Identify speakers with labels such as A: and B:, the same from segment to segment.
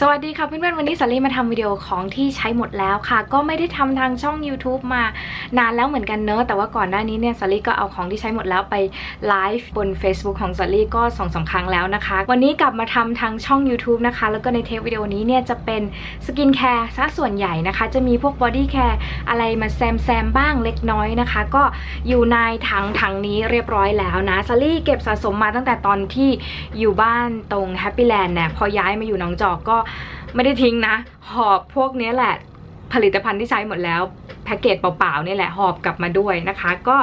A: สวัสดีค่ะเพื่อนๆวันนี้สาลี่มาทำวิดีโอของที่ใช้หมดแล้วค่ะ ก็ไม่ได้ทำทางช่อง YouTube มานานแล้วเหมือนกันเนอะแต่ว่าก่อนหน้านี้เนี่ยสาลี่ก็เอาของที่ใช้หมดแล้วไปไลฟ์บน Facebook ของสาลี่ก็สองสาครั้งแล้วนะคะ วันนี้กลับมาทำทางช่อง YouTube นะคะ แล้วก็ในเทปวิดีโอนี้เนี่ยจะเป็นสกินแคร์ซะส่วนใหญ่นะคะ จะมีพวกบอดี้แคร์อะไรมาแซมแซมบ้างเล็กน้อยนะคะ ก็อยู่ในถังถังนี้เรียบร้อยแล้วนะสาลี่เก็บสะสมมาตั้งแต่ตอนที่อยู่บ้านตรงแฮปปี้แลนด์เนี่ยพอย้ายมาอยู่หนองจอกก็ไม่ได้ทิ้งนะ หอบพวกนี้แหละ ผลิตภัณฑ์ที่ใช้หมดแล้วแพ็กเกจเปล่าๆนี่แหละหอบกลับมาด้วยนะคะ ก็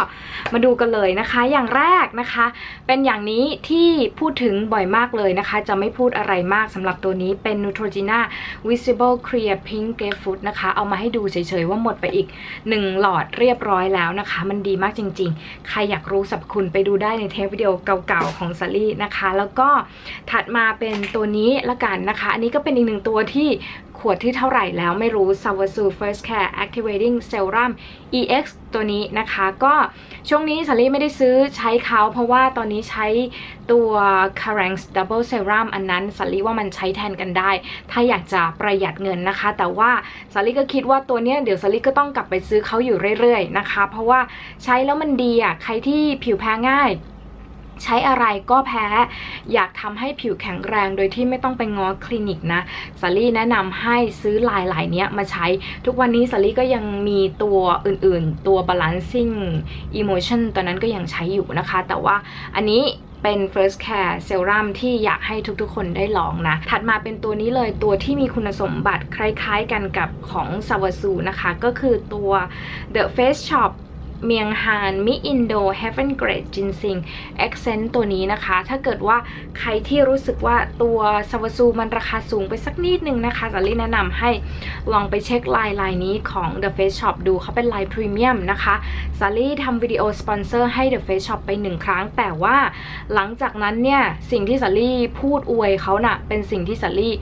A: มาดูกันเลยนะคะ อย่างแรกนะคะ เป็นอย่างนี้ที่พูดถึงบ่อยมากเลยนะคะ จะไม่พูดอะไรมากสำหรับตัวนี้เป็น Neutrogena Visible Clear Pink Grapefruit นะคะ เอามาให้ดูเฉยๆว่าหมดไปอีก 1 หลอดเรียบร้อยแล้วนะคะ มันดีมากจริงๆ ใครอยากรู้สรรพคุณไปดูได้ในเทปวิดีโอเก่าๆของซารี่นะคะ แล้วก็ถัดมาเป็นตัวนี้ละกันนะคะ อันนี้ก็เป็นอีกหนึ่งตัวที่ ขวดที่เท่าไหร่แล้วไม่รู้ s a v a s u First Care Activating Serum EX ตัวนี้นะคะก็ช่วงนี้สาลี่ไม่ได้ซื้อใช้เขาเพราะว่าตอนนี้ใช้ตัว c a r a n g Double Serum อันนั้นสาลี่ว่ามันใช้แทนกันได้ ถ้าอยากจะประหยัดเงินนะคะ แต่ว่าสาลี่ก็คิดว่าตัวเนี้ยเดี๋ยวสาลี่ก็ต้องกลับไปซื้อเขาอยู่เรื่อยๆนะคะ เพราะว่าใช้แล้วมันดีอะใครที่ผิวแพ้ง่าย ใช้อะไรก็แพ้ อยากทำให้ผิวแข็งแรงโดยที่ไม่ต้องไปง้อคลินิกนะสาลี่แนะนำให้ซื้อลายลายนี้ยมาใช้ ทุกวันนี้สาลี่ก็ยังมีตัวอื่นๆ ตัว balancing emotion ตอนนั้นก็ยังใช้อยู่นะคะ แต่ว่าอันนี้เป็น first care serum ที่อยากให้ทุกๆ คนได้ลองนะ ถัดมาเป็นตัวนี้เลยตัวที่มีคุณสมบัติคล้ายๆกันกับของ s a v a s u นะคะ ก็คือตัว the face shop เมียงฮานมิอินโดเฮฟเฟนเกรดจินซิงเอ็กเซนต์ตัวนี้นะคะ ถ้าเกิดว่าใครที่รู้สึกว่าตัวซาวาซูมันราคาสูงไปสักนิดนึงนะคะสาลี่แนะนำให้ลองไปเช็คลายลายนี้ของ The Face Shop ดูเขาเป็นลายพรีเมียมนะคะสาลี่ทำวิดีโอสปอนเซอร์ให้ The Face Shop ไปหนึ่งครั้ง แต่ว่าหลังจากนั้นเนี่ย สิ่งที่สาลี่พูดอวยเขานะ่ะเป็นสิ่งที่สาลี่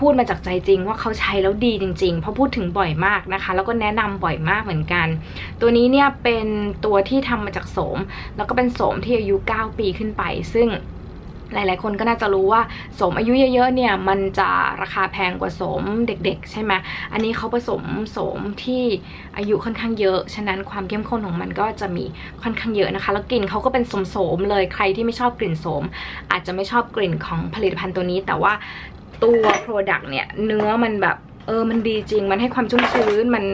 A: พูดมาจากใจจริงว่าเขาใช้แล้วดีจริงๆ เพราะพูดถึงบ่อยมากนะคะ แล้วก็แนะนำบ่อยมากเหมือนกัน ตัวนี้เนี่ยเป็นตัวที่ทำมาจากโสม แล้วก็เป็นโสมที่อายุ 9 ปีขึ้นไป ซึ่งหลายๆ คนก็น่าจะรู้ว่าโสมอายุเยอะๆ เนี่ยมันจะราคาแพงกว่าโสมเด็กๆ ใช่ไหมอันนี้เขาผสมโสมที่อายุค่อนข้างเยอะ ฉะนั้นความเข้มข้นของมันก็จะมีค่อนข้างเยอะนะคะ แล้วกลิ่นเขาก็เป็นโสมๆเลย ใครที่ไม่ชอบกลิ่นโสมอาจจะไม่ชอบกลิ่นของผลิตภัณฑ์ตัวนี้ แต่ว่า ตัว Product เนี่ย เนื้อมันแบบเออ มันดีจริง มันให้ความชุ่มชื้น มัน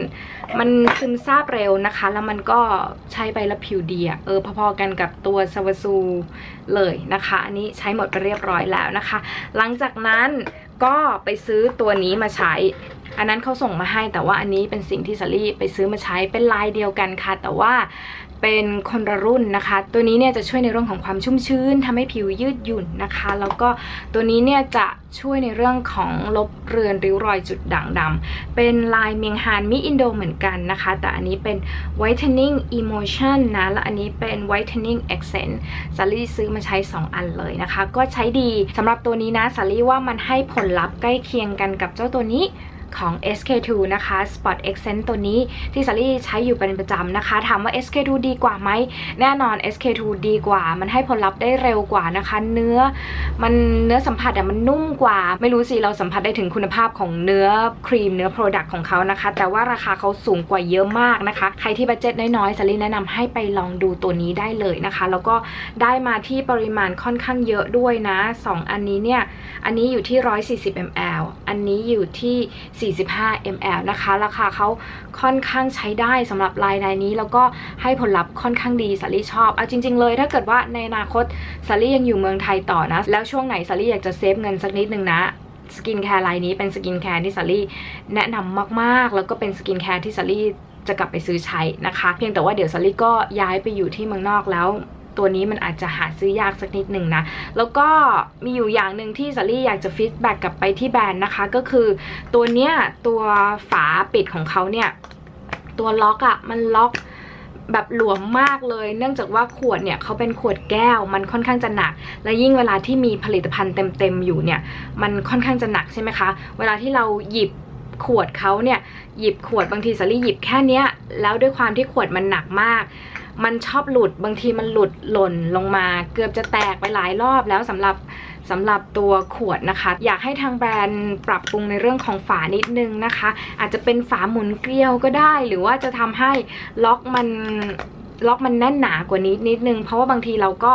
A: มันซึมซาบเร็วนะคะ แล้วมันก็ใช้ไปแล้วผิวดีอะเออ พอๆกันกับตัวซาวาซูเลยนะคะ อันนี้ใช้หมดไปเรียบร้อยแล้วนะคะ หลังจากนั้นก็ไปซื้อตัวนี้มาใช้ อันนั้นเขาส่งมาให้ แต่ว่าอันนี้เป็นสิ่งที่สลี่ไปซื้อมาใช้ เป็นลายเดียวกันค่ะ แต่ว่า เป็นคนละรุ่นนะคะ ตัวนี้เนี่ยจะช่วยในเรื่องของความชุ่มชื้นทำให้ผิวยืดหยุ่นนะคะ แล้วก็ตัวนี้เนี่ยจะช่วยในเรื่องของลบเรือนริ้วรอยจุดด่างดำเป็นลายเมียงฮานมิอินโดเหมือนกันนะคะ แต่อันนี้เป็น whitening emotion นะ และอันนี้เป็น whitening accent ซารี่ซื้อมาใช้ 2 อันเลยนะคะ ก็ใช้ดีสำหรับตัวนี้นะซารี่ว่ามันให้ผลลัพธ์ใกล้เคียงกันกับเจ้าตัวนี้ ของ SK2 นะคะ Spot Accent ตัวนี้ที่ซารี่ใช้อยู่เป็นประจำนะคะ ถามว่า SK2 ดีกว่าไหม แน่นอน SK2 ดีกว่า มันให้ผลลัพธ์ได้เร็วกว่านะคะ เนื้อมันเนื้อสัมผัสอะมันนุ่มกว่า ไม่รู้สิเราสัมผัสได้ถึงคุณภาพของเนื้อครีมเนื้อโปรดักต์ของเขานะคะ แต่ว่าราคาเขาสูงกว่าเยอะมากนะคะ ใครที่บัจเจ็ตน้อยๆซารี่แนะนำให้ไปลองดูตัวนี้ได้เลยนะคะ แล้วก็ได้มาที่ปริมาณค่อนข้างเยอะด้วยนะ 2 อันนี้เนี่ย อันนี้อยู่ที่ 140 ml อันนี้อยู่ที่45 ml นะคะ ราคาเขาค่อนข้างใช้ได้สำหรับลายลายนี้ แล้วก็ให้ผลลัพธ์ค่อนข้างดีสาลี่ชอบเอาจริง ๆ เลย ถ้าเกิดว่าในอนาคตสาลี่ยังอยู่เมืองไทยต่อนะ แล้วช่วงไหนสาลี่อยากจะเซฟเงินสักนิดนึงนะสกินแคร์ลายนี้เป็นสกินแคร์ที่สาลี่แนะนำมากๆ แล้วก็เป็นสกินแคร์ที่สาลี่จะกลับไปซื้อใช้นะคะ เพียงแต่ว่าเดี๋ยวสาลี่ก็ย้ายไปอยู่ที่เมืองนอกแล้ว ตัวนี้มันอาจจะหาซื้อยากสักนิดหนึ่งนะ แล้วก็มีอยู่อย่างหนึ่งที่สาลี่อยากจะฟีดแบ็กกลับไปที่แบรนด์นะคะ ก็คือตัวเนี้ยตัวฝาปิดของเขาเนี่ย ตัวล็อกอะ่ะมันล็อกแบบหลวมมากเลย เนื่องจากว่าขวดเนี่ยเขาเป็นขวดแก้ว มันค่อนข้างจะหนัก และยิ่งเวลาที่มีผลิตภัณฑ์เต็มๆอยู่เนี่ย มันค่อนข้างจะหนักใช่ไหมคะ เวลาที่เราหยิบขวดเขาเนี่ย หยิบขวดบางทีสาลี่หยิบแค่เนี้ย แล้วด้วยความที่ขวดมันหนักมาก มันชอบหลุดบางทีมันหลุดหล่นลงมา เกือบจะแตกไปหลายรอบแล้วสำหรับสำหรับตัวขวดนะคะ อยากให้ทางแบรนด์ปรับปรุงในเรื่องของฝานิดนึงนะคะ อาจจะเป็นฝาหมุนเกลียวก็ได้ หรือว่าจะทำให้ล็อกมัน ล็อกมันแน่นหนากว่านี้นิดนึง เพราะว่าบางทีเราก็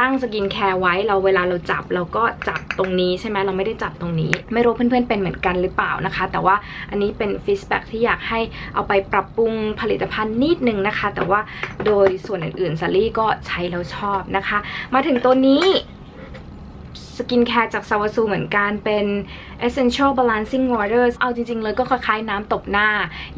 A: ตั้งสกินแคร์ไว้เราเวลาเราจับเราก็จับตรงนี้ใช่ไหมเราไม่ได้จับตรงนี้ ไม่รู้เพื่อนๆเป็นเหมือนกันหรือเปล่านะคะ แต่ว่าอันนี้เป็นฟีดแบ็ที่อยากให้เอาไปปรับปรุงผลิตภัณฑ์นิดนึงนะคะ แต่ว่าโดยส่วนอื่นๆซัลลี่ก็ใช้แล้วชอบนะคะ มาถึงตัวนี้สกินแคร์จากซาวาซูเหมือนกันเป็น essential balancing water เอาจริง ๆ เลยก็คล้ายๆน้ำตบหน้า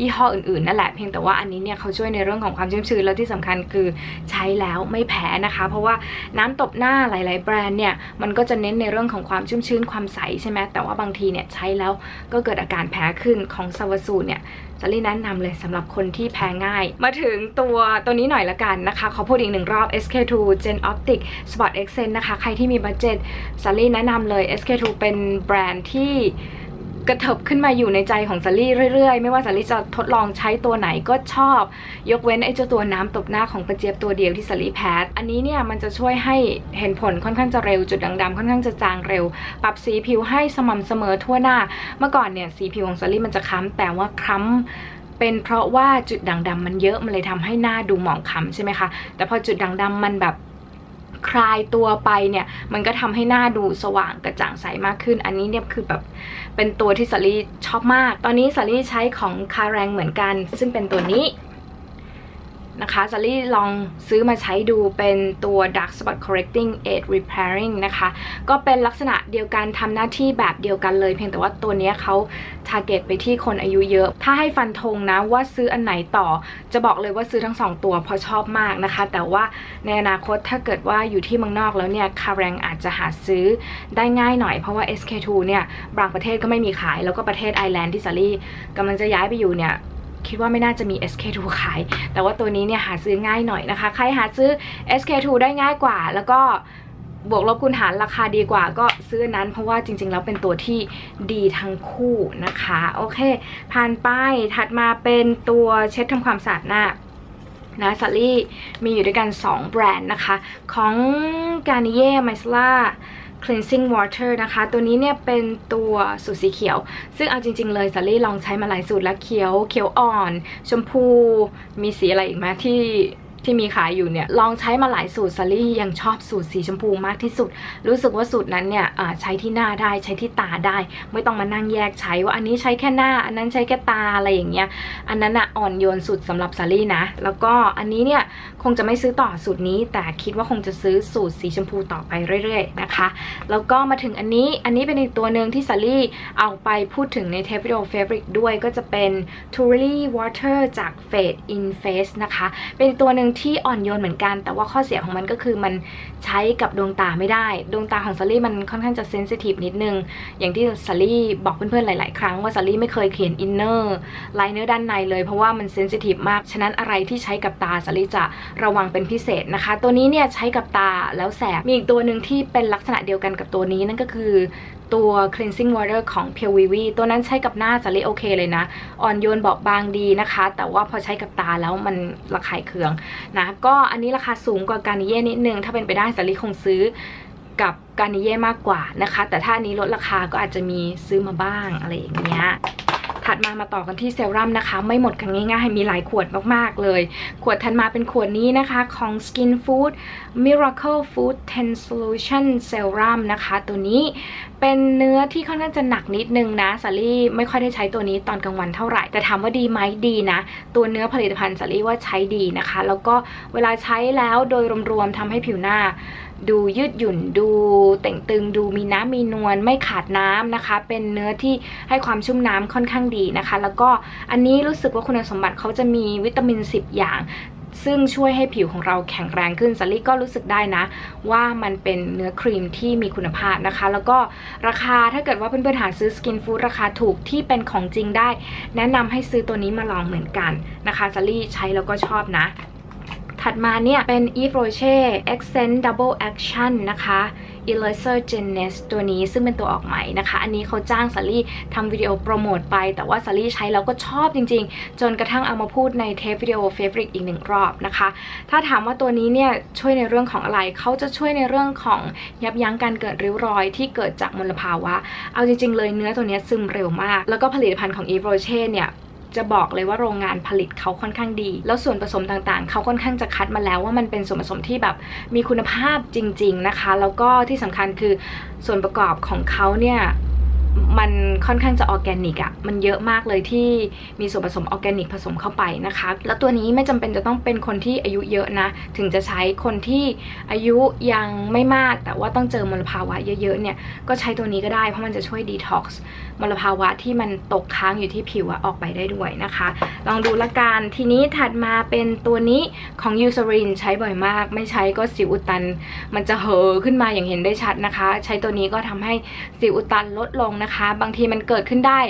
A: ยี่ห้ออื่นๆ นั่นแหละ เพียงแต่ว่าอันนี้เนี่ยเขาช่วยในเรื่องของความชุ่มชื้น แล้วที่สำคัญคือใช้แล้วไม่แพ้นะคะ เพราะว่าน้ำตบหน้าหลาย ๆ แบรนด์เนี่ย มันก็จะเน้นในเรื่องของความชุ่มชื้น ความใสใช่ไหมแต่ว่าบางทีเนี่ยใช้แล้วก็เกิดอาการแพ้ขึ้นของซาวาซูเนี่ยจะรีแนะนำเลยสำหรับคนที่แพ้ง่าย มาถึงตัวตัวนี้หน่อยละกันนะคะ ขอพูดอีกหนึ่งรอบ SK2 Gen Optic Spot Accent นะคะ ใครที่มีบัตเจ็ตซัลลี่แนะนำเลย SK2 เป็นแบรนด์ที่กระเถิบขึ้นมาอยู่ในใจของซัลลี่เรื่อยๆ ไม่ว่าซัลลี่จะทดลองใช้ตัวไหนก็ชอบ ยกเว้นไอ้เจ้าตัวน้ำตบหน้าของประเจี๊ยบตัวเดียวที่ซัลลี่แพ้อันนี้เนี่ยมันจะช่วยให้เห็นผลค่อนข้างจะเร็วจุดด่างดำค่อนข้างจะจางเร็ว ปรับสีผิวให้สม่ำเสมอทั่วหน้า เมื่อก่อนเนี่ยสีผิวของซัลลี่มันจะค้ำแต่ว่าคล้ำเป็นเพราะว่าจุดด่างดำมันเยอะมันเลยทำให้หน้าดูหมองคล้ำใช่ไหมคะ แต่พอจุดด่างดำมันแบบ คลายตัวไปเนี่ย มันก็ทำให้หน้าดูสว่างกระจ่างใสมากขึ้น อันนี้เนี่ยคือแบบเป็นตัวที่สาลีชอบมาก ตอนนี้สาลีใช้ของคาแรงเหมือนกัน ซึ่งเป็นตัวนี้ นะคะซารี่ลองซื้อมาใช้ดูเป็นตัว Dark Spot Correcting Aid Repairing นะคะ ก็เป็นลักษณะเดียวกันทำหน้าที่แบบเดียวกันเลย เพียงแต่ว่าตัวนี้เขาทาร์เก็ตไปที่คนอายุเยอะ ถ้าให้ฟันธงนะว่าซื้ออันไหนต่อ จะบอกเลยว่าซื้อทั้ง 2 ตัวเพราะชอบมากนะคะ แต่ว่าในอนาคตถ้าเกิดว่าอยู่ที่เมืองนอกแล้วเนี่ยคาแรงอาจจะหาซื้อได้ง่ายหน่อยเพราะว่า SK2 เนี่ยบางประเทศก็ไม่มีขายแล้วก็ประเทศไอร์แลนด์ที่ซารี่กำลังจะย้ายไปอยู่เนี่ย คิดว่าไม่น่าจะมี SK2 ขาย แต่ว่าตัวนี้เนี่ยหาซื้อง่ายหน่อยนะคะ ใครหาซื้อ SK2 ได้ง่ายกว่า แล้วก็บวกลบคูณหารราคาดีกว่าก็ซื้อนั้นเพราะว่าจริง ๆ แล้วเป็นตัวที่ดีทั้งคู่นะคะ โอเค ผ่านไปถัดมาเป็นตัวเช็ดทำความสะอาดหน้านะซัลลี่มีอยู่ด้วยกัน 2 แบรนด์นะคะ ของ Garnier m i c e l a cleansing water นะคะ ตัวนี้เนี่ยเป็นตัวสูตรสีเขียว ซึ่งเอาจริง ๆ เลยซัลลี่ลองใช้มาหลายสูตรแล้วเขียว เขียวอ่อน ชมพู มีสีอะไรอีกไหมที่ ที่มีขายอยู่เนี่ยลองใช้มาหลายสูตรซัลลี่ยังชอบสูตรสีชมพูมากที่สุด รู้สึกว่าสูตรนั้นเนี่ยใช้ที่หน้าได้ใช้ที่ตาได้ ไม่ต้องมานั่งแยกใช้ว่าอันนี้ใช้แค่หน้า อันนั้นใช้แค่ตาอะไรอย่างเงี้ยอันนั้นอะอ่อนโยนสุดสำหรับซัลลี่นะ แล้วก็อันนี้เนี่ยคงจะไม่ซื้อต่อสูตรนี้ แต่คิดว่าคงจะซื้อสูตรสีชมพูต่อไปเรื่อยๆนะคะแล้วก็มาถึงอันนี้อันนี้เป็นอีกตัวหนึ่งที่ซัลลี่เอาไปพูดถึงในเทปวิดีโอเฟเวอร์ด้วยก็จะเป็น t u r i Water จาก Fade in Face นะคะเป็นตัวหนึ่งที่อ่อนโยนเหมือนกัน แต่ว่าข้อเสียของมันก็คือมันใช้กับดวงตาไม่ได้ ดวงตาของซัลลี่มันค่อนข้างจะเซนซิทีฟนิดนึง อย่างที่ซัลลี่บอกเพื่อนๆหลาย ๆ ครั้งว่าซัลลี่ไม่เคยเขียนอินเนอร์ไลเนอร์ด้านในเลย เพราะว่ามันเซนซิทีฟมาก ฉะนั้นอะไรที่ใช้กับตาซัลลี่จะระวังเป็นพิเศษนะคะ ตัวนี้เนี่ยใช้กับตาแล้วแสบ มีอีกตัวหนึ่งที่เป็นลักษณะเดียวกันกับตัวนี้นั่นก็คือ ตัว cleansing water ของ Pure Vivi ตัวนั้นใช้กับหน้าจะเละโอเคเลยนะ อ่อนโยนเบาบางดีนะคะ แต่ว่าพอใช้กับตาแล้วมันระคายเคืองนะ ก็อันนี้ราคาสูงกว่าการนิเย่นิดนึง ถ้าเป็นไปได้สลิคงซื้อกับการนิเย่มากกว่านะคะ แต่ถ้าอันนี้ลดราคาก็อาจจะมีซื้อมาบ้างอะไรอย่างเงี้ยถัดมามาต่อกันที่เซรั่มนะคะ ไม่หมดกันง่ายๆ มีหลายขวดมากๆเลย ขวดถัดมาเป็นขวดนี้นะคะของ Skin Food Miracle Food 10 Solution Serum นะคะ ตัวนี้เป็นเนื้อที่ค่อนข้างจะหนักนิดนึงนะสาลี่ไม่ค่อยได้ใช้ตัวนี้ตอนกลางวันเท่าไหร่ แต่ถามว่าดีไหมดีนะ ตัวเนื้อผลิตภัณฑ์สาลี่ว่าใช้ดีนะคะ แล้วก็เวลาใช้แล้วโดยรวมๆทำให้ผิวหน้า ดูยืดหยุ่นดูเต่งตึงดูมีน้ำมีนวลไม่ขาดน้ำนะคะ เป็นเนื้อที่ให้ความชุ่มน้ำค่อนข้างดีนะคะ แล้วก็อันนี้รู้สึกว่าคุณสมบัติเขาจะมีวิตามิน 10 อย่าง ซึ่งช่วยให้ผิวของเราแข็งแรงขึ้นซัลลี่ก็รู้สึกได้นะ ว่ามันเป็นเนื้อครีมที่มีคุณภาพนะคะ แล้วก็ราคาถ้าเกิดว่าเพื่อนๆหาซื้อสกินฟู้ดราคาถูกที่เป็นของจริงได้ แนะนำให้ซื้อตัวนี้มาลองเหมือนกันนะคะซัลลี่ใช้แล้วก็ชอบนะ ถัดมาเนี่ยเป็น Yves Rocher Accent Double Action นะคะ e l i s e r g e n e s ตัวนี้ซึ่งเป็นตัวออกใหม่นะคะ อันนี้เขาจ้างสาลี่ทำวิดีโอโปรโมทไป แต่ว่าสาลี่ใช้แล้วก็ชอบจริงๆ จนกระทั่งเอามาพูดในเทปวิดีโอเฟเวอร์อีกหนึ่งรอบนะคะ ถ้าถามว่าตัวนี้เนี่ยช่วยในเรื่องของอะไร เขาจะช่วยในเรื่องของยับยั้งการเกิดริ้วรอยที่เกิดจากมลภาวะ เอาจริงๆเลยเนื้อตัวนี้ซึมเร็วมาก แล้วก็ผลิตภัณฑ์ของ e v o c h e เนี่ย จะบอกเลยว่าโรงงานผลิตเขาค่อนข้างดี แล้วส่วนผสมต่างๆ เขาค่อนข้างจะคัดมาแล้วว่ามันเป็นส่วนผสมที่แบบมีคุณภาพจริง ๆนะคะ แล้วก็ที่สำคัญคือส่วนประกอบของเขาเนี่ย มันค่อนข้างจะออร์แกนิกอะมันเยอะมากเลยที่มีส่วนผสมออร์แกนิกผสมเข้าไปนะคะ แล้วตัวนี้ไม่จำเป็นจะต้องเป็นคนที่อายุเยอะนะ ถึงจะใช้คนที่อายุยังไม่มาก แต่ว่าต้องเจอมลภาวะเยอะๆเนี่ยก็ใช้ตัวนี้ก็ได้เพราะมันจะช่วยดีท็อกซ์มลภาวะที่มันตกค้างอยู่ที่ผิวออกไปได้ด้วยนะคะ ลองดูละกันทีนี้ถัดมาเป็นตัวนี้ของยูซารินใช้บ่อยมาก ไม่ใช้ก็สิวอุดตัน มันจะเห่อขึ้นมาอย่างเห็นได้ชัดนะคะ ใช้ตัวนี้ก็ทำให้สิวอุดตันลดลงนะคะบางทีมันเกิดขึ้นได้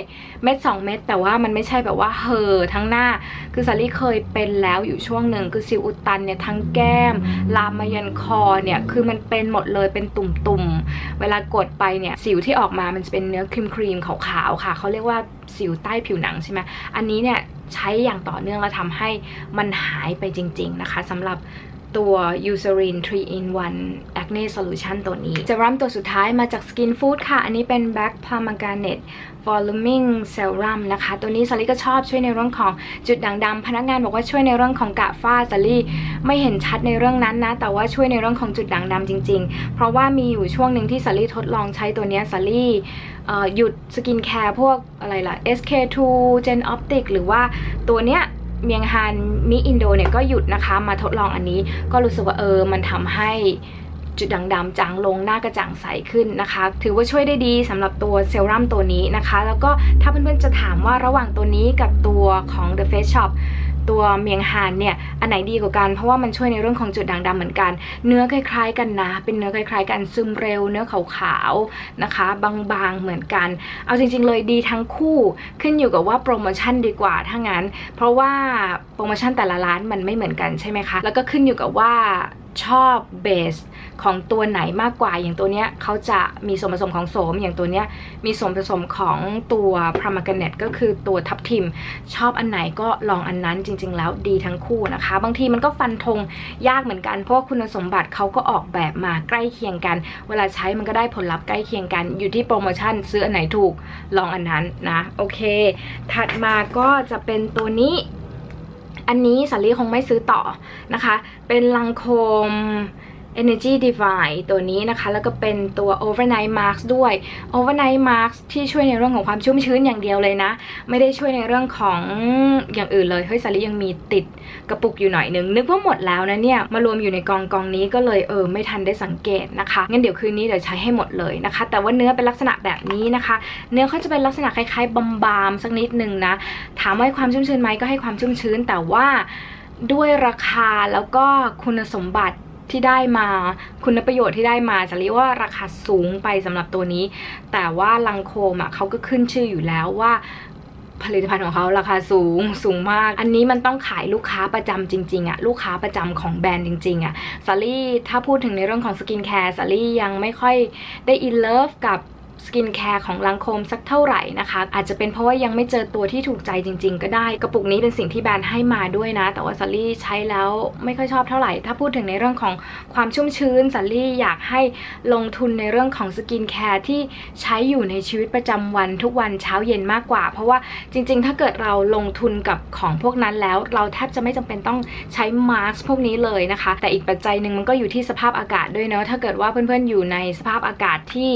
A: เม็ด2เม็ดแต่ว่ามันไม่ใช่แบบว่าเห่อทั้งหน้า คือซารี่เคยเป็นแล้วอยู่ช่วงหนึ่งคือสิวอุดตันเนี่ยทั้งแก้ม ลามมายันคอเนี่ยคือมันเป็นหมดเลยเป็นตุ่มๆ เวลากดไปเนี่ยสิวที่ออกมามันจะเป็นเนื้อครีมครีมขาวๆค่ะเขาเรียกว่าสิวใต้ผิวหนังใช่ไหมอันนี้เนี่ยใช้อย่างต่อเนื่องแล้วทำให้มันหายไปจริง ๆนะคะสำหรับ ตัว Eucerin 3 in 1 Acne Solution ตัวนี้เซรั่มตัวสุดท้ายมาจาก Skin Food ค่ะ อันนี้เป็น Black Pomegranate Voluming Serum นะคะ ตัวนี้ซารี่ก็ชอบช่วยในเรื่องของจุดด่างดำพนักงานบอกว่าช่วยในเรื่องของกะฝ้าซารี่ไม่เห็นชัดในเรื่องนั้นนะ แต่ว่าช่วยในเรื่องของจุดด่างดำจริง ๆ เพราะว่ามีอยู่ช่วงหนึ่งที่ซารี่ทดลองใช้ตัวนี้ซารี่หยุดสกินแคร์พวกอะไรล่ะ SK2 Gen Optic หรือว่าตัวเนี้ย เมียงฮันมิอินโดเนี่ยก็หยุดนะคะ มาทดลองอันนี้ก็รู้สึกว่าเออมันทำให้จุดด่างดำจางลงหน้ากระจ่างใสขึ้นนะคะ ถือว่าช่วยได้ดีสำหรับตัวเซรั่มตัวนี้นะคะ แล้วก็ถ้าเพื่อนๆจะถามว่าระหว่างตัวนี้กับตัวของ The Face Shop ตัวเมียงฮานเนี่ยอันไหนดีกว่ากันเพราะว่ามันช่วยในเรื่องของจุดด่างดำเหมือนกัน เนื้อคล้ายๆ กันนะ เป็นเนื้อคล้ายๆ กันซึมเร็ว เนื้อขาวๆนะคะ บางๆเหมือนกัน เอาจริง ๆ เลยดีทั้งคู่ขึ้นอยู่กับว่าโปรโมชั่นดีกว่าถ้างั้น เพราะว่าโปรโมชั่นแต่ละร้านมันไม่เหมือนกันใช่ไหมคะแล้วก็ขึ้นอยู่กับว่าชอบเบส ของตัวไหนมากกว่าอย่างตัวเนี้ยเขาจะมีส่วนผสมของโสม อย่างตัวเนี้ยมีส่วนผสมของตัวพรามากเนตก็คือตัวทับทิม ชอบอันไหนก็ลองอันนั้นจริง ๆ แล้วดีทั้งคู่นะคะ บางทีมันก็ฟันธงยากเหมือนกันเพราะว่าคุณสมบัติเขาก็ออกแบบมาใกล้เคียงกัน เวลาใช้มันก็ได้ผลลัพธ์ใกล้เคียงกัน อยู่ที่โปรโมชั่นซื้ออันไหนถูกลองอันนั้นนะโอเค ถัดมาก็จะเป็นตัวนี้ อันนี้สาลีคงไม่ซื้อต่อนะคะ เป็นลังโคม Energy Divine ตัวนี้นะคะ แล้วก็เป็นตัว Overnight Mask ด้วย Overnight Mask ที่ช่วยในเรื่องของความชุ่มชื้นอย่างเดียวเลยนะ ไม่ได้ช่วยในเรื่องของอย่างอื่นเลยเฮ้ยสาลียังมีติดกระปุกอยู่หน่อยนึง นึกว่าหมดแล้วนะเนี่ย มารวมอยู่ในกองกองนี้ก็เลยเออไม่ทันได้สังเกตนะคะงั้นเดี๋ยวคืนนี้เดี๋ยวใช้ให้หมดเลยนะคะ แต่ว่าเนื้อเป็นลักษณะแบบนี้นะคะ เนื้อเขาจะเป็นลักษณะคล้ายๆบามๆสักนิดนึงนะถามว่าให้ความชุ่มชื้นไหมก็ให้ความชุ่มชื้นแต่ว่าด้วยราคาแล้วก็คุณสมบัติ ที่ได้มาคุณประโยชน์ที่ได้มาจะเรียกว่าราคาสูงไปสำหรับตัวนี้ แต่ว่าลังโคมอะเขาก็ขึ้นชื่ออยู่แล้วว่าผลิตภัณฑ์ของเขาราคาสูงสูงมาก อันนี้มันต้องขายลูกค้าประจำจริงๆอะลูกค้าประจำของแบรนด์จริงๆอะซารี่ถ้าพูดถึงในเรื่องของสกินแคร์ซารี่ยังไม่ค่อยได้อินเลิฟกับ สกินแคร์ของลังโคมสักเท่าไหร่นะคะ อาจจะเป็นเพราะว่ายังไม่เจอตัวที่ถูกใจจริง ๆ ก็ได้ กระปุกนี้เป็นสิ่งที่แบรนด์ให้มาด้วยนะ แต่ว่าซัลลี่ใช้แล้วไม่ค่อยชอบเท่าไหร่ ถ้าพูดถึงในเรื่องของความชุ่มชื้นซัลลี่อยากให้ลงทุนในเรื่องของสกินแคร์ที่ใช้อยู่ในชีวิตประจำวันทุกวันเช้าเย็นมากกว่า เพราะว่าจริง ๆ ถ้าเกิดเราลงทุนกับของพวกนั้นแล้ว เราแทบจะไม่จำเป็นต้องใช้มาสก์พวกนี้เลยนะคะ แต่อีกปัจจัยหนึ่งมันก็อยู่ที่สภาพอากาศด้วยเนาะถ้าเกิดว่าเพื่อนๆอยู่ในสภาพอากาศที่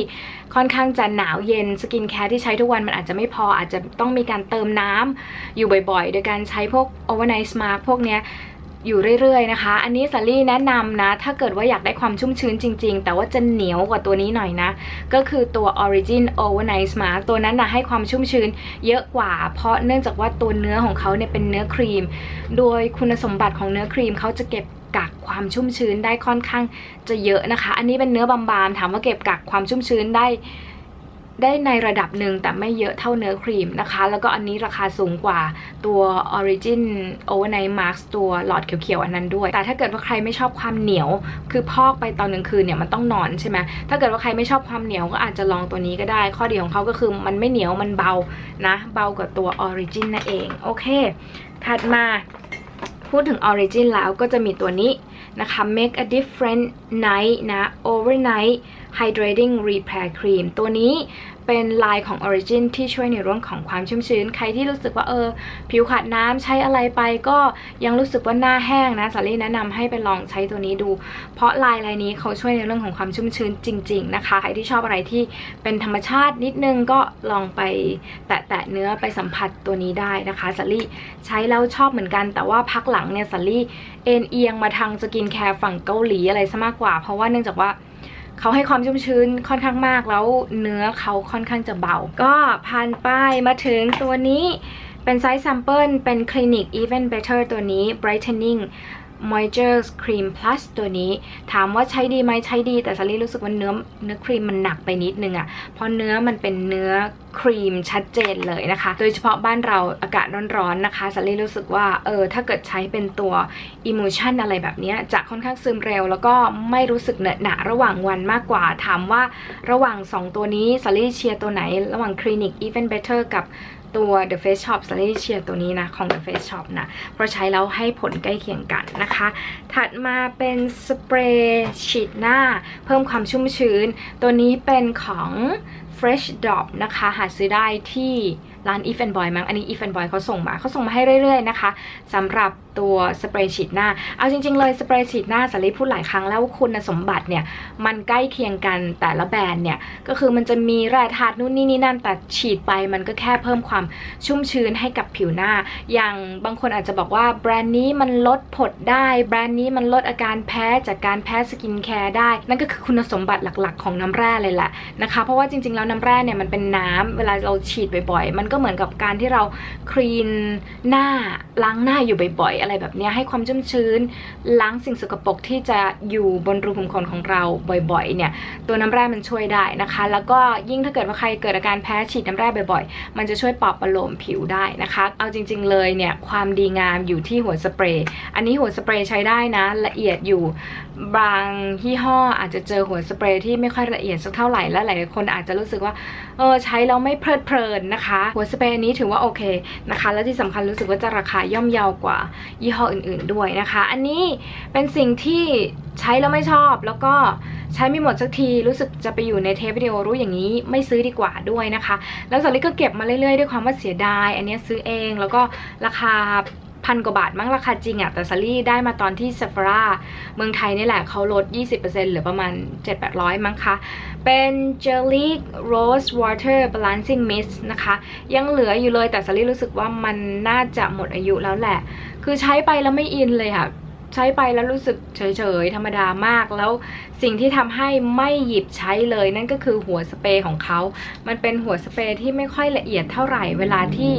A: ค่อนข้างจะหนาวเย็นสกินแคร์ที่ใช้ทุกวันมันอาจจะไม่พออาจจะต้องมีการเติมน้ำอยู่บ่อยๆ โดยการใช้พวก overnight smart พวกเนี้ยอยู่เรื่อยๆนะคะ อันนี้สาลี่แนะนำนะ ถ้าเกิดว่าอยากได้ความชุ่มชื้นจริงๆ แต่ว่าจะเหนียวกว่าตัวนี้หน่อยนะ ก็คือตัว Origin Overnight Smart ตัวนั้นนะให้ความชุ่มชื้นเยอะกว่า เพราะเนื่องจากว่าตัวเนื้อของเขาเนี่ยเป็นเนื้อครีม โดยคุณสมบัติของเนื้อครีมเขาจะเก็บ กักความชุ่มชื้นได้ค่อนข้างจะเยอะนะคะ อันนี้เป็นเนื้อบางๆถามว่าเก็บกักความชุ่มชื้นได้ได้ในระดับหนึ่งแต่ไม่เยอะเท่าเนื้อครีมนะคะ แล้วก็อันนี้ราคาสูงกว่าตัว Origin Overnight Mask ตัวหลอดเขียวๆอันนั้นด้วย แต่ถ้าเกิดว่าใครไม่ชอบความเหนียว คือพอกไปตอนกลางคืนเนี่ยมันต้องนอนใช่ไหมถ้าเกิดว่าใครไม่ชอบความเหนียวก็อาจจะลองตัวนี้ก็ได้ ข้อดีของเขาก็คือมันไม่เหนียวมันเบานะ เบากว่าตัว Origin นั่นเอง โอเค ถัดมา พูดถึง Origin แล้วก็จะมีตัวนี้นะคะ Make a different night นะ overnight hydrating repair cream ตัวนี้ เป็นลายของ Origin ที่ช่วยในเรื่องของความชุ่มชื้น ใครที่รู้สึกว่าเออ ผิวขาดน้ำใช้อะไรไปก็ยังรู้สึกว่าหน้าแห้งนะสาลี่แนะนำให้ไปลองใช้ตัวนี้ดู เพราะลายลายนี้เขาช่วยในเรื่องของความชุ่มชื้นจริง ๆ นะคะ ใครที่ชอบอะไรที่เป็นธรรมชาตินิดนึงก็ลองไปแตะๆเนื้อไปสัมผัสตัวนี้ได้นะคะสาลี่ใช้แล้วชอบเหมือนกัน แต่ว่าพักหลังเนี่ยสาลี่เอ็นเอียงมาทางสกินแคร์ฝั่งเกาหลีอะไรซะมากกว่า เพราะว่าเนื่องจากว่า เขาให้ความชุ่มชื้นค่อนข้างมากแล้วเนื้อเขาค่อนข้างจะเบา ก็ผ่านไปมาถึงตัวนี้เป็นไซส์แซมเปิลเป็นคลินิก Even Better ตัวนี้ Brightening Moisture Cream Plus ตัวนี้ ถามว่าใช้ดีไหมใช้ดี แต่ซารี่รู้สึกว่าเนื้อเนื้อครีมมันหนักไปนิดนึงอะ่ะเพราะเนื้อมันเป็นเนื้อครีมชัดเจนเลยนะคะ โดยเฉพาะบ้านเราอากาศร้อนๆนะคะซารี่รู้สึกว่าเออถ้าเกิดใช้เป็นตัว Emotion อะไรแบบนี้จะค่อนข้างซึมเร็ว แล้วก็ไม่รู้สึกเหนอะหนะระหว่างวันมากกว่า ถามว่าระหว่าง 2 ตัวนี้ซารี่เชียร์ตัวไหน ระหว่างคลินิก Even Better กับ ตัว The Face Shop s a l i s h i a ตัวนี้นะ ของ The Face Shop นะ เพราะใช้แล้วให้ผลใกล้เคียงกันนะคะ ถัดมาเป็นสเปรย์ฉีดหน้า เพิ่มความชุ่มชื้น ตัวนี้เป็นของ Fresh Drop นะคะ หาซื้อได้ที่ร้าน If and Boy มั้ง อันนี้ If and Boy เขาส่งมาเขาส่งมาให้เรื่อยๆนะคะสำหรับตัวสเปรย์ฉีดหน้า เอาจริง ๆ เลยสเปรย์ฉีดหน้าสาลีพูดหลายครั้งแล้วว่าคุณสมบัติเนี่ยมันใกล้เคียงกันแต่ละแบรนด์เนี่ยก็คือมันจะมีแร่ธาตุนู่นนี่นี่นั่นแต่ฉีดไปมันก็แค่เพิ่มความชุ่มชื้นให้กับผิวหน้า อย่างบางคนอาจจะบอกว่าแบรนด์นี้มันลดผดได้ แบรนด์นี้มันลดอาการแพ้จากการแพ้สกินแคร์ได้ นั่นก็คือคุณสมบัติหลักๆ ของน้ำแร่เลยแหละนะคะ เพราะว่าจริง ๆ แล้วน้ำแร่เนี่ยมันเป็นน้ำเวลาเราฉีดบ่อยๆ มันก็เหมือนกับการที่เราคลีนหน้าล้างหน้าอยู่บ่อยๆอะไรแบบนี้ให้ความชุ่มชื้น ล้างสิ่งสกปรกที่จะอยู่บนรูขุมขนของเราบ่อยๆเนี่ยตัวน้ำแร่มันช่วยได้นะคะ แล้วก็ยิ่งถ้าเกิดว่าใครเกิดอาการแพ้ฉีดน้ำแร่บ่อยๆ มันจะช่วยปลอบประโลมผิวได้นะคะ เอาจริง ๆ เลยเนี่ยความดีงามอยู่ที่หัวสเปรย์อันนี้หัวสเปรย์ใช้ได้นะละเอียดอยู่บางยี่ห้ออาจจะเจอหัวสเปรย์ที่ไม่ค่อยละเอียดสักเท่าไหร่และหลายคนอาจจะรู้สึกว่าเออใช้แล้วไม่เพลิดเพลินนะคะ หัวสเปรย์นี้ถือว่าโอเคนะคะ และที่สำคัญรู้สึกว่าจะราคาย่อมเยาวกว่ายี่ห้ออื่น ๆด้วยนะคะ อันนี้เป็นสิ่งที่ใช้แล้วไม่ชอบ แล้วก็ใช้ไม่หมดสักทีรู้สึกจะไปอยู่ในเทปวิดีโอรู้อย่างนี้ไม่ซื้อดีกว่าด้วยนะคะ แล้วสลิก็เก็บมาเรื่อยๆ ด้วยความว่าเสียดาย อันนี้ซื้อเองแล้วก็ราคา พันกว่าบาทมั้งราคาจริงอะแต่ซารี่ได้มาตอนที่ Sephora เมืองไทยนี่แหละเขาลด 20%เหลือประมาณ 7-800 มั้งคะ เป็น Jelly Rose Water Balancing Mist นะคะ ยังเหลืออยู่เลยแต่ซารี่รู้สึกว่ามันน่าจะหมดอายุแล้วแหละ คือใช้ไปแล้วไม่อินเลยค่ะใช้ไปแล้วรู้สึกเฉยๆ ธรรมดามากแล้วสิ่งที่ทำให้ไม่หยิบใช้เลย นั่นก็คือหัวสเปรย์ของเขา มันเป็นหัวสเปรย์ที่ไม่ค่อยละเอียดเท่าไหร่เวลาที่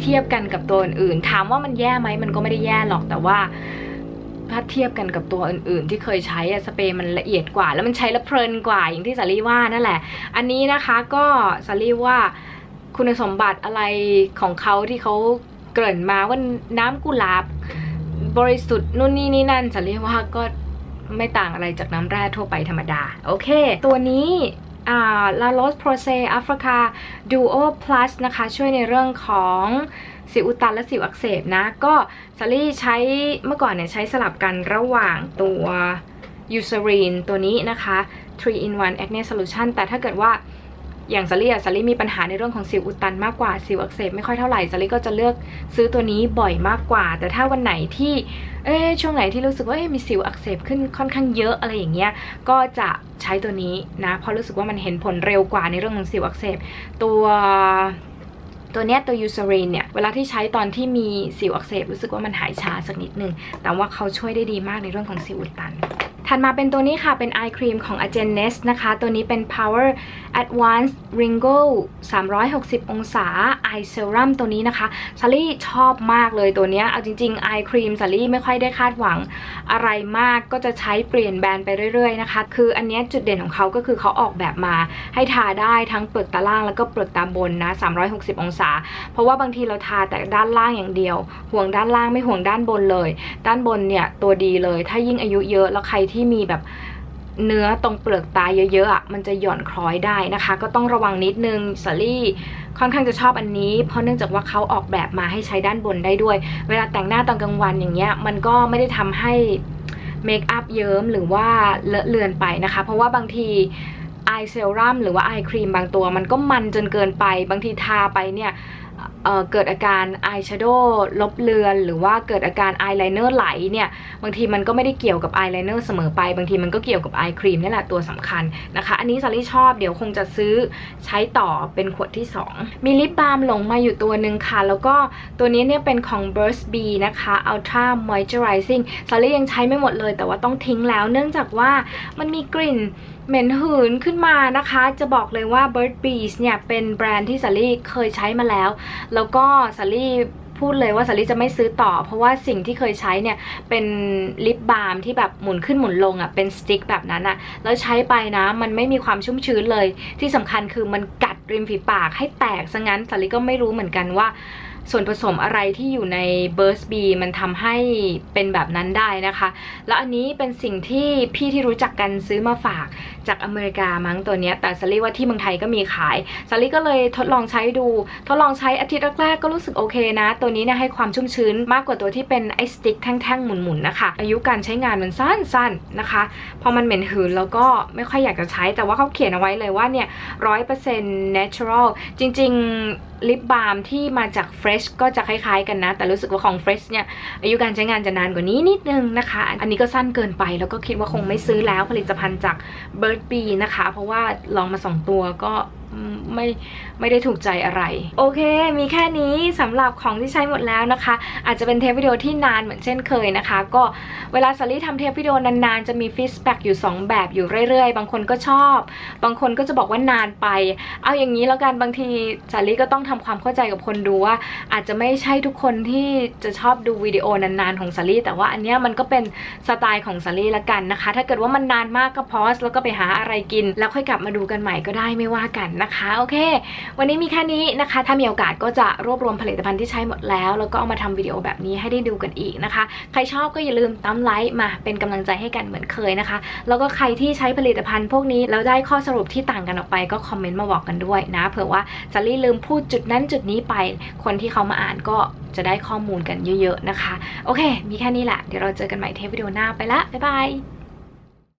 A: เทียบกันกับตัวอื่นถามว่ามันแย่ไหมมันก็ไม่ได้แย่หรอกแต่ว่าถ้าเทียบกันกับตัวอื่นๆ ที่เคยใช้สเปรย์มันละเอียดกว่า แล้วมันใช้แล้วเพลินกว่าอย่างที่สารีว่านั่นแหละ อันนี้นะคะก็สารีว่าคุณสมบัติอะไรของเขาที่เขาเกริ่นมาว่าน้ำกุหลาบบริสุทธิ์นู่นนี่นี่นั่นจะเรีว่าก็ไม่ต่างอะไรจากน้ำแร่ทั่วไปธรรมดา โอเค ตัวนี้ ลาโลสโปรเซอัฟริกาดูโอพลัสนะคะ ช่วยในเรื่องของสิวอุดตันและสิวอักเสบนะ ก็ซารี่ใช้เมื่อก่อนเนี่ยใช้สลับกันระหว่างตัวยูซารีนตัวนี้นะคะ3 in 1 acne solution แต่ถ้าเกิดว่าอย่างซารี่อะซารี่มีปัญหาในเรื่องของสิวอุดตันมากกว่าสิวอักเสบไม่ค่อยเท่าไหร่ซารี่ก็จะเลือกซื้อตัวนี้บ่อยมากกว่า แต่ถ้าวันไหนที่ เอ๊ช่วงไหนที่รู้สึกว่ามีสิวอักเสบขึ้นค่อนข้างเยอะอะไรอย่างเงี้ยก็จะใช้ตัวนี้นะเพราะรู้สึกว่ามันเห็นผลเร็วกว่าในเรื่องของสิวอักเสบตัวตัวเนี้ยตัวยูซารีนเนี่ยเวลาที่ใช้ตอนที่มีสิวอักเสบรู้สึกว่ามันหายช้าสักนิดนึงแต่ว่าเขาช่วยได้ดีมากในเรื่องของสิวอุดตัน ถัดมาเป็นตัวนี้ค่ะ เป็นไอครีมของ a g e n e s นะคะ ตัวนี้เป็น Power Advanced Wrinkle 360 องศา Eye Serum ตัวนี้นะคะซารี่ชอบมากเลยตัวนี้ เอาจริงๆไอครีมซารี่ไม่ค่อยได้คาดหวังอะไรมาก ก็จะใช้เปลี่ยนแบรนด์ไปเรื่อยๆนะคะ คืออันนี้จุดเด่นของเขาก็คือเขาออกแบบมาให้ทาได้ทั้งเปลือกตาล่างแล้วก็เปลือกตาบนนะ 360 องศา เพราะว่าบางทีเราทาแต่ด้านล่างอย่างเดียว ห่วงด้านล่างไม่ห่วงด้านบนเลย ด้านบนเนี่ยตัวดีเลย ถ้ายิ่งอายุเยอะแล้วใครที่ที่มีแบบเนื้อตรงเปลือกตาเยอะๆอะมันจะหย่อนคล้อยได้นะคะ ก็ต้องระวังนิดนึงสลี่ค่อนข้างจะชอบอันนี้ เพราะเนื่องจากว่าเขาออกแบบมาให้ใช้ด้านบนได้ด้วย เวลาแต่งหน้าตอนกลางวันอย่างเงี้ยมันก็ไม่ได้ทำให้เมคอัพเยิ้มหรือว่าเลอะเลือนไปนะคะ เพราะว่าบางทีไอเซรั่มหรือว่าไอครีมบางตัว มันก็มันจนเกินไป บางทีทาไปเนี่ย เเกิดอาการอายแชโดว์ลบเลือน หรือว่าเกิดอาการอายไลเนอร์ไหลเนี่ยบางทีมันก็ไม่ได้เกี่ยวกับอายไลเนอร์เสมอไป บางทีมันก็เกี่ยวกับอายครีมนี่แหละตัวสำคัญนะคะ อันนี้ซารี่ชอบเดี๋ยวคงจะซื้อใช้ต่อเป็นขวดที่ 2 มีลิปบาล์มหลงมาอยู่ตัวหนึ่งค่ะ แล้วก็ตัวนี้เนี่ยเป็นของ Burst B นะคะ Ultra Moisturizing ซารี่ยังใช้ไม่หมดเลย แต่ว่าต้องทิ้งแล้ว เนื่องจากว่ามันมีกลิ่น เหม็นหืนขึ้นมานะคะ จะบอกเลยว่า Bird Bees เนี่ยเป็นแบรนด์ที่สาลี่เคยใช้มาแล้ว แล้วก็สาลี่พูดเลยว่าสาลี่จะไม่ซื้อต่อ เพราะว่าสิ่งที่เคยใช้เนี่ยเป็นลิปบาล์มที่แบบหมุนขึ้นหมุนลงอะ่ะเป็นสติ๊กแบบนั้นอะ่ะแล้วใช้ไปนะมันไม่มีความชุ่มชื้นเลย ที่สำคัญคือมันกัดริมฝีปากให้แตกซะงั้นสาลี่ก็ไม่รู้เหมือนกันว่าส่วนผสมอะไรที่อยู่ใน Burst B มันทำให้เป็นแบบนั้นได้นะคะ แล้วอันนี้เป็นสิ่งที่พี่ที่รู้จักกันซื้อมาฝาก จากอเมริกามั้งตัวนี้แต่ซารี่ว่าที่เมืองไทยก็มีขายซารี่ก็เลยทดลองใช้ดู ทดลองใช้อาทิตย์แรกๆก็รู้สึกโอเคนะ ตัวนี้เนี่ยให้ความชุ่มชื้นมากกว่าตัวที่เป็นไอสติ๊กแท่งๆหมุนๆนะคะ อายุการใช้งานมันสั้นๆนะคะ พอมันเหม็นหืนแล้วก็ไม่ค่อยอยากจะใช้ แต่ว่าเขาเขียนเอาไว้เลยว่าเนี่ยร้อยเปอร์เซ็นต์ natural จริงๆลิปบาล์มที่มาจาก Fresh ก็จะคล้ายๆกันนะ แต่รู้สึกว่าของ Fresh เนี่ยอายุการใช้งานจะนานกว่านี้นิดนึงนะคะ อันนี้ก็สั้นเกินไปแล้วก็คิดว่าคงไม่ซื้อแล้วผลิตภัณฑ์จาก Bird B นะคะ เพราะว่าลองมาสองตัวก็ ไม่ไม่ได้ถูกใจอะไร โอเค มีแค่นี้สำหรับของที่ใช้หมดแล้วนะคะ อาจจะเป็นเทปวิดีโอที่นานเหมือนเช่นเคยนะคะ ก็เวลาสลี่ทำเทปวิดีโอนานๆ จะมีฟีดแบ็กอยู่ 2 แบบอยู่เรื่อยๆ บางคนก็ชอบ บางคนก็จะบอกว่านานไป เอาอย่างนี้แล้วกันบางทีสลี่ก็ต้องทำความเข้าใจกับคนดูว่า อาจจะไม่ใช่ทุกคนที่จะชอบดูวิดีโอนานๆของสลี่แต่ว่าอันนี้มันก็เป็นสไตล์ของสลี่ละกันนะคะ ถ้าเกิดว่ามันนานมากก็พอสแล้วก็ไปหาอะไรกิน แล้วค่อยกลับมาดูกันใหม่ก็ได้ไม่ว่ากันนะคะ โอเค วันนี้มีแค่นี้นะคะ ถ้ามีโอกาสก็จะรวบรวมผลิตภัณฑ์ที่ใช้หมดแล้ว แล้วก็เอามาทำวิดีโอแบบนี้ให้ได้ดูกันอีกนะคะ ใครชอบก็อย่าลืมตั้มไลค์มาเป็นกำลังใจให้กันเหมือนเคยนะคะ แล้วก็ใครที่ใช้ผลิตภัณฑ์พวกนี้แล้วได้ข้อสรุปที่ต่างกันออกไปก็คอมเมนต์มาบอกกันด้วยนะ เผื่อว่าจะรีลืมพูดจุดนั้นจุดนี้ไป คนที่เขามาอ่านก็จะได้ข้อมูลกันเยอะๆนะคะ โอเค มีแค่นี้แหละ เดี๋ยวเราเจอกันใหม่เทปวิดีโอหน้าไปละ บ๊ายบาย